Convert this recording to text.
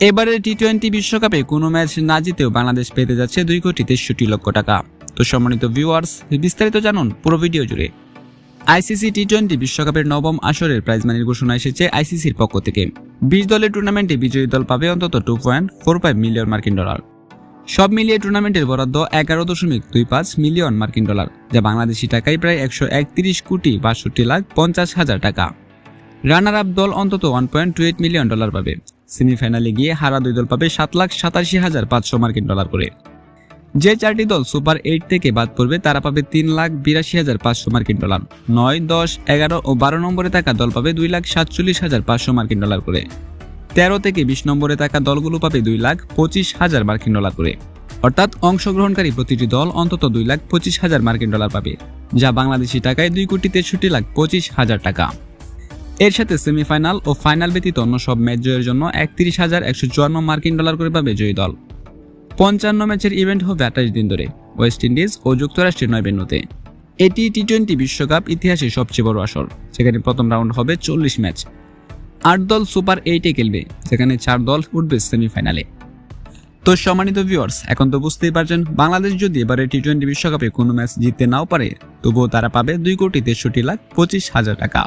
এবারের T twenty বিশ্বকাপে কোনো ম্যাচ না জিতেও বাংলাদেশ পেতে যাচ্ছে দুই কোটি তেষট্টি লক্ষ টাকা। তো সম্মানিত ভিউয়ার্স বিস্তারিত জানুন পুরো ভিডিও জুড়ে। আইসিসি টি টোয়েন্টি বিশ্বকাপের নবম আসরের প্রাইজ মানির ঘোষণা এসেছে আইসিসির পক্ষ থেকে। বিশ দলের টুর্নামেন্টে বিজয়ী দল পাবে অন্তত two point four five million মার্কিন ডলার। সব মিলিয়ে টুর্নামেন্টের বরাদ্দ এগারো দশমিক দুই পাঁচ মিলিয়ন মার্কিন ডলার, যা বাংলাদেশি টাকায় প্রায় একশো একত্রিশ কোটি বাষট্টি লাখ পঞ্চাশ হাজার টাকা। রানার আপ দল অন্তত one point two eight million dollar পাবে। সেমিফাইনালে গিয়ে হারা দুই দল পাবে সাত লাখ সাতাশি হাজার পাঁচশো মার্কিন ডলার করে। যে চারটি দল সুপার এইট থেকে বাদ পড়বে, তারা পাবে তিন লাখ বিরাশি হাজার পাঁচশো মার্কিন ডলার। নয়, দশ, এগারো ও বারো নম্বরে থাকা দল পাবে দুই লাখ সাতচল্লিশ হাজার পাঁচশো মার্কিন ডলার করে। তেরো থেকে বিশ নম্বরে থাকা দলগুলো পাবে দুই লাখ পঁচিশ হাজার মার্কিন ডলার করে। অর্থাৎ অংশগ্রহণকারী প্রতিটি দল অন্তত দুই লাখ পঁচিশ হাজার মার্কিন ডলার পাবে, যা বাংলাদেশি টাকায় দুই কোটি তেষট্টি লাখ পঁচিশ হাজার টাকা। এর সাথে সেমিফাইনাল ও ফাইনাল ব্যতীত অন্য সব ম্যাচ জয়ের জন্য একত্রিশ হাজার একশো চুয়ান্ন মার্কিন ডলার করে পাবে জয়ী দল। পঞ্চান্ন ম্যাচের ইভেন্ট হবে আঠাশ দিন ধরে, ওয়েস্ট ইন্ডিজ ও যুক্তরাষ্ট্রের নয় ভেন্যুতে এটি টি টোয়েন্টি বিশ্বকাপ ইতিহাসে সবচেয়ে বড় আসর, সেখানে প্রথম রাউন্ড হবে চল্লিশ ম্যাচ। আট দল সুপার এইটে খেলবে, সেখানে চার দল উঠবে সেমিফাইনালে। তো সম্মানিত ভিউয়ার্স, এখন তো বুঝতেই পারছেন, বাংলাদেশ যদি এবারে টি টোয়েন্টি বিশ্বকাপে কোনো ম্যাচ জিততে নাও পারে, তবুও তারা পাবে দুই কোটি তেষট্টি লাখ পঁচিশ হাজার টাকা।